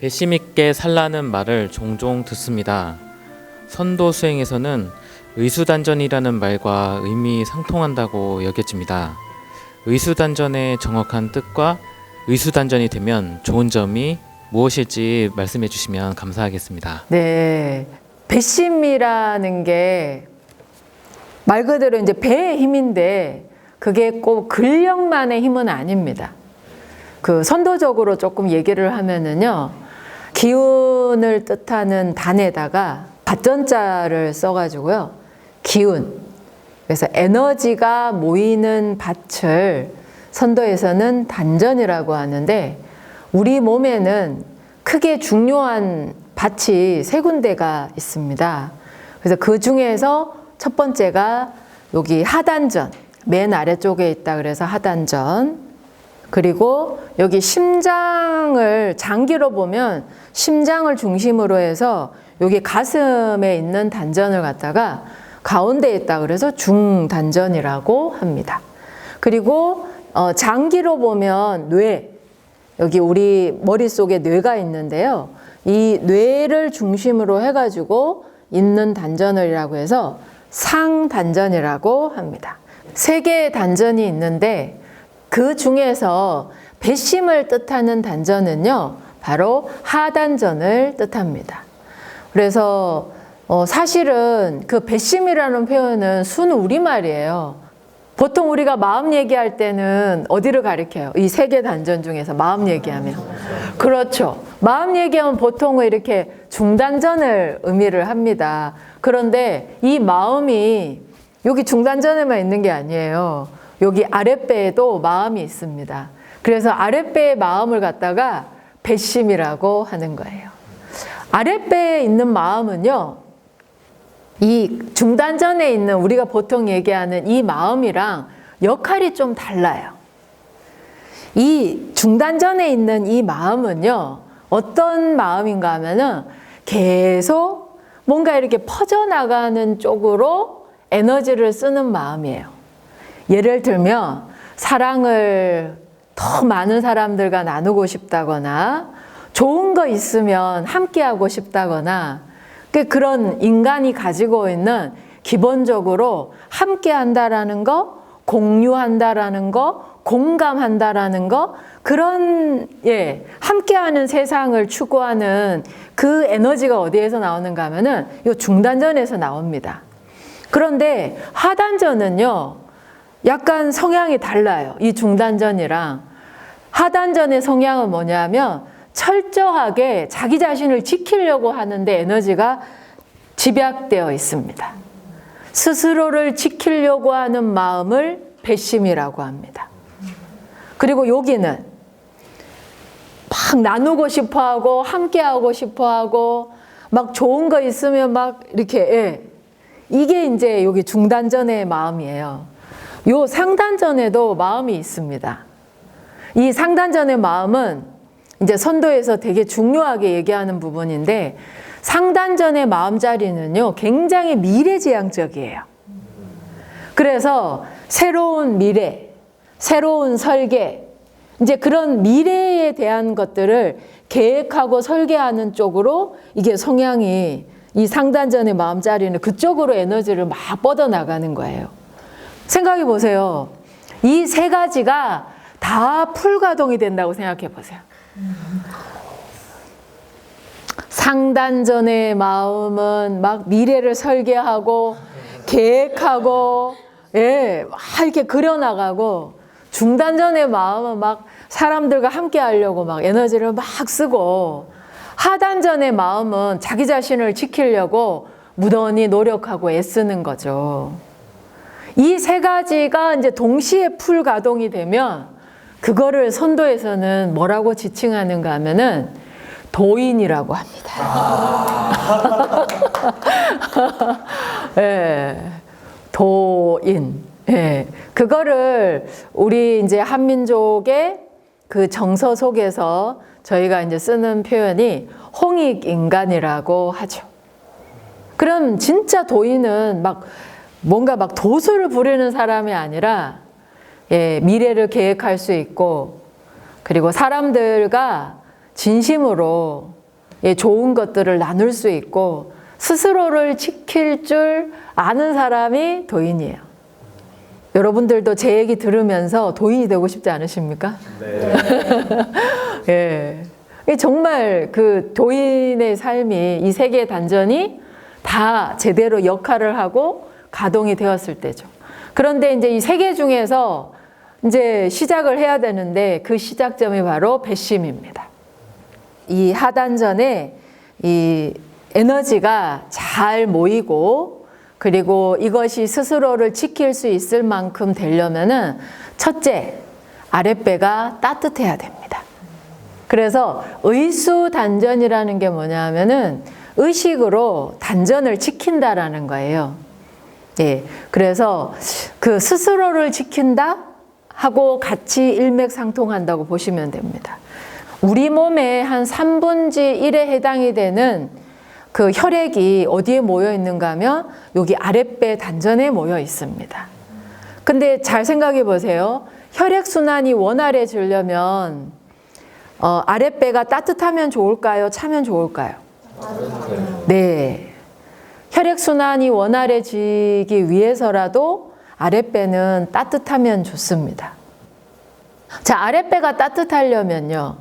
배심 있게 살라는 말을 종종 듣습니다. 선도 수행에서는 의수단전이라는 말과 의미 상통한다고 여겨집니다. 의수단전의 정확한 뜻과 의수단전이 되면 좋은 점이 무엇일지 말씀해 주시면 감사하겠습니다. 네. 배심이라는 게 말 그대로 이제 배의 힘인데 그게 꼭 근력만의 힘은 아닙니다. 그 선도적으로 조금 얘기를 하면은요. 기운을 뜻하는 단에다가 밭전자를 써가지고요. 기운. 그래서 에너지가 모이는 밭을 선도에서는 단전이라고 하는데 우리 몸에는 크게 중요한 밭이 세 군데가 있습니다. 그래서 그 중에서 첫 번째가 여기 하단전, 맨 아래쪽에 있다 그래서 하단전. 그리고 여기 심장을 장기로 보면 심장을 중심으로 해서 여기 가슴에 있는 단전을 갖다가 가운데에 있다 그래서 중단전이라고 합니다. 그리고 어, 장기로 보면 뇌, 여기 우리 머릿속에 뇌가 있는데요. 이 뇌를 중심으로 해 가지고 있는 단전이라고 해서 상단전이라고 합니다. 세 개의 단전이 있는데 그 중에서 배심을 뜻하는 단전은요, 바로 하단전을 뜻합니다. 그래서 어, 사실은 그 배심이라는 표현은 순 우리말이에요. 보통 우리가 마음 얘기할 때는 어디를 가리켜요? 이 세 개 단전 중에서 마음 얘기하면. 그렇죠. 마음 얘기하면 보통은 이렇게 중단전을 의미를 합니다. 그런데 이 마음이 여기 중단전에만 있는 게 아니에요. 여기 아랫배에도 마음이 있습니다. 그래서 아랫배의 마음을 갖다가 배심이라고 하는 거예요. 아랫배에 있는 마음은요, 이 중단전에 있는 우리가 보통 얘기하는 이 마음이랑 역할이 좀 달라요. 이 중단전에 있는 이 마음은요, 어떤 마음인가 하면은 계속 뭔가 이렇게 퍼져나가는 쪽으로 에너지를 쓰는 마음이에요. 예를 들면, 사랑을 더 많은 사람들과 나누고 싶다거나, 좋은 거 있으면 함께하고 싶다거나, 그 그런 인간이 가지고 있는 기본적으로 함께 한다라는 거, 공유한다라는 거, 공감한다라는 거, 그런, 예, 함께하는 세상을 추구하는 그 에너지가 어디에서 나오는가 하면은 이 중단전에서 나옵니다. 그런데 하단전은요, 약간 성향이 달라요. 이 중단전이랑. 하단전의 성향은 뭐냐면 철저하게 자기 자신을 지키려고 하는데 에너지가 집약되어 있습니다. 스스로를 지키려고 하는 마음을 배심이라고 합니다. 그리고 여기는 막 나누고 싶어 하고 함께 하고 싶어 하고 막 좋은 거 있으면 막 이렇게 예. 이게 이제 여기 중단전의 마음이에요. 요 상단전에도 마음이 있습니다. 이 상단전의 마음은 이제 선도에서 되게 중요하게 얘기하는 부분인데 상단전의 마음자리는요 굉장히 미래지향적이에요. 그래서 새로운 미래, 새로운 설계, 이제 그런 미래에 대한 것들을 계획하고 설계하는 쪽으로 이게 성향이 이 상단전의 마음자리는 그쪽으로 에너지를 막 뻗어나가는 거예요. 생각해 보세요. 이 세 가지가 다 풀가동이 된다고 생각해 보세요. 상단전의 마음은 막 미래를 설계하고 계획하고 예, 막 이렇게 그려나가고 중단전의 마음은 막 사람들과 함께 하려고 막 에너지를 막 쓰고 하단전의 마음은 자기 자신을 지키려고 무던히 노력하고 애쓰는 거죠. 이 세 가지가 이제 동시에 풀 가동이 되면 그거를 선도에서는 뭐라고 지칭하는가 하면은 도인이라고 합니다. 예. 도인. 예. 그거를 우리 이제 한민족의 그 정서 속에서 저희가 이제 쓰는 표현이 홍익 인간이라고 하죠. 그럼 진짜 도인은 막 뭔가 막 도수를 부리는 사람이 아니라 예, 미래를 계획할 수 있고 그리고 사람들과 진심으로 예, 좋은 것들을 나눌 수 있고 스스로를 지킬 줄 아는 사람이 도인이에요. 여러분들도 제 얘기 들으면서 도인이 되고 싶지 않으십니까? 예. 이게 정말 그 도인의 삶이 이 세계 단전이 다 제대로 역할을 하고 가동이 되었을 때죠. 그런데 이제 이 세계 중에서 이제 시작을 해야 되는데 그 시작점이 바로 배심입니다. 이 하단전에 이 에너지가 잘 모이고 그리고 이것이 스스로를 지킬 수 있을 만큼 되려면은 첫째 아랫배가 따뜻해야 됩니다. 그래서 의수 단전이라는 게 뭐냐면은 의식으로 단전을 지킨다라는 거예요. 예. 그래서 그 스스로를 지킨다 하고 같이 일맥상통한다고 보시면 됩니다. 우리 몸의 한 3분지 1에 해당이 되는 그 혈액이 어디에 모여 있는가 하면 여기 아랫배 단전에 모여 있습니다. 근데 잘 생각해 보세요. 혈액 순환이 원활해지려면 어, 아랫배가 따뜻하면 좋을까요? 차면 좋을까요? 네. 혈액 순환이 원활해지기 위해서라도 아랫배는 따뜻하면 좋습니다. 자, 아랫배가 따뜻하려면요.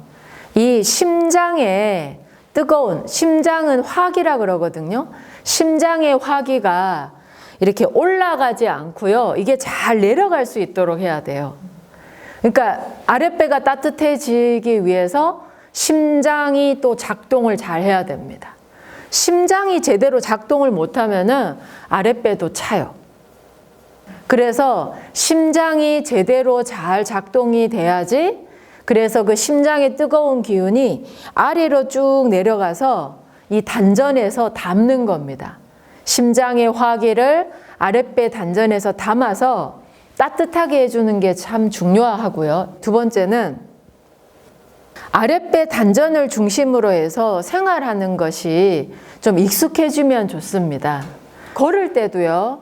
이 심장에 뜨거운 심장은 화기라 그러거든요. 심장의 화기가 이렇게 올라가지 않고요. 이게 잘 내려갈 수 있도록 해야 돼요. 그러니까 아랫배가 따뜻해지기 위해서 심장이 또 작동을 잘 해야 됩니다. 심장이 제대로 작동을 못하면은 아랫배도 차요. 그래서 심장이 제대로 잘 작동이 돼야지 그래서 그 심장의 뜨거운 기운이 아래로 쭉 내려가서 이 단전에서 담는 겁니다. 심장의 화기를 아랫배 단전에서 담아서 따뜻하게 해주는 게 참 중요하고요. 두 번째는 아랫배 단전을 중심으로 해서 생활하는 것이 좀 익숙해지면 좋습니다. 걸을 때도요,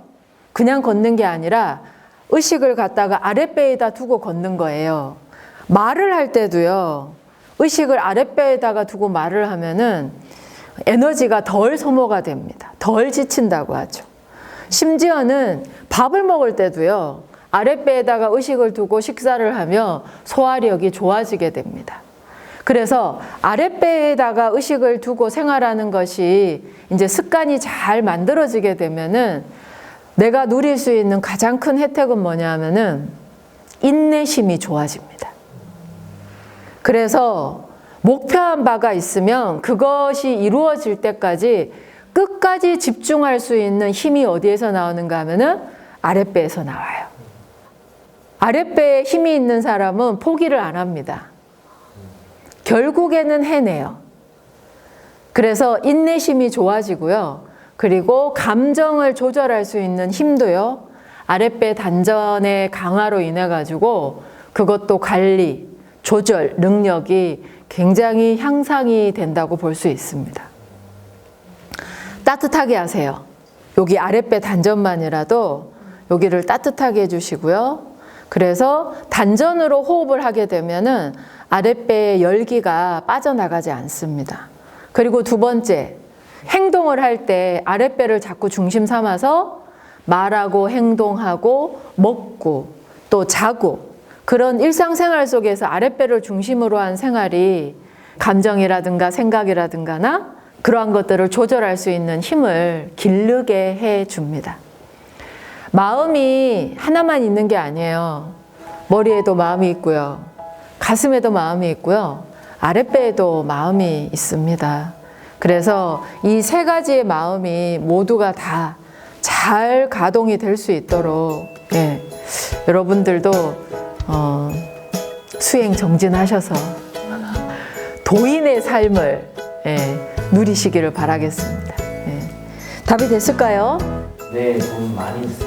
그냥 걷는 게 아니라 의식을 갖다가 아랫배에다 두고 걷는 거예요. 말을 할 때도요, 의식을 아랫배에다가 두고 말을 하면은 에너지가 덜 소모가 됩니다. 덜 지친다고 하죠. 심지어는 밥을 먹을 때도요, 아랫배에다가 의식을 두고 식사를 하며 소화력이 좋아지게 됩니다. 그래서 아랫배에다가 의식을 두고 생활하는 것이 이제 습관이 잘 만들어지게 되면은 내가 누릴 수 있는 가장 큰 혜택은 뭐냐면은 인내심이 좋아집니다. 그래서 목표한 바가 있으면 그것이 이루어질 때까지 끝까지 집중할 수 있는 힘이 어디에서 나오는가 하면은 아랫배에서 나와요. 아랫배에 힘이 있는 사람은 포기를 안 합니다. 결국에는 해내요. 그래서 인내심이 좋아지고요. 그리고 감정을 조절할 수 있는 힘도요. 아랫배 단전의 강화로 인해 가지고 그것도 관리, 조절 능력이 굉장히 향상이 된다고 볼 수 있습니다. 따뜻하게 하세요. 여기 아랫배 단전만이라도 여기를 따뜻하게 해주시고요. 그래서 단전으로 호흡을 하게 되면은 아랫배의 열기가 빠져나가지 않습니다. 그리고 두 번째, 행동을 할 때 아랫배를 자꾸 중심 삼아서 말하고 행동하고 먹고 또 자고 그런 일상생활 속에서 아랫배를 중심으로 한 생활이 감정이라든가 생각이라든가나 그러한 것들을 조절할 수 있는 힘을 기르게 해 줍니다. 마음이 하나만 있는 게 아니에요. 머리에도 마음이 있고요. 가슴에도 마음이 있고요. 아랫배에도 마음이 있습니다. 그래서 이 세 가지의 마음이 모두가 다 잘 가동이 될 수 있도록 예, 여러분들도 어, 수행 정진하셔서 도인의 삶을 예, 누리시기를 바라겠습니다. 예. 답이 됐을까요? 네, 도움 많이 됐습니다.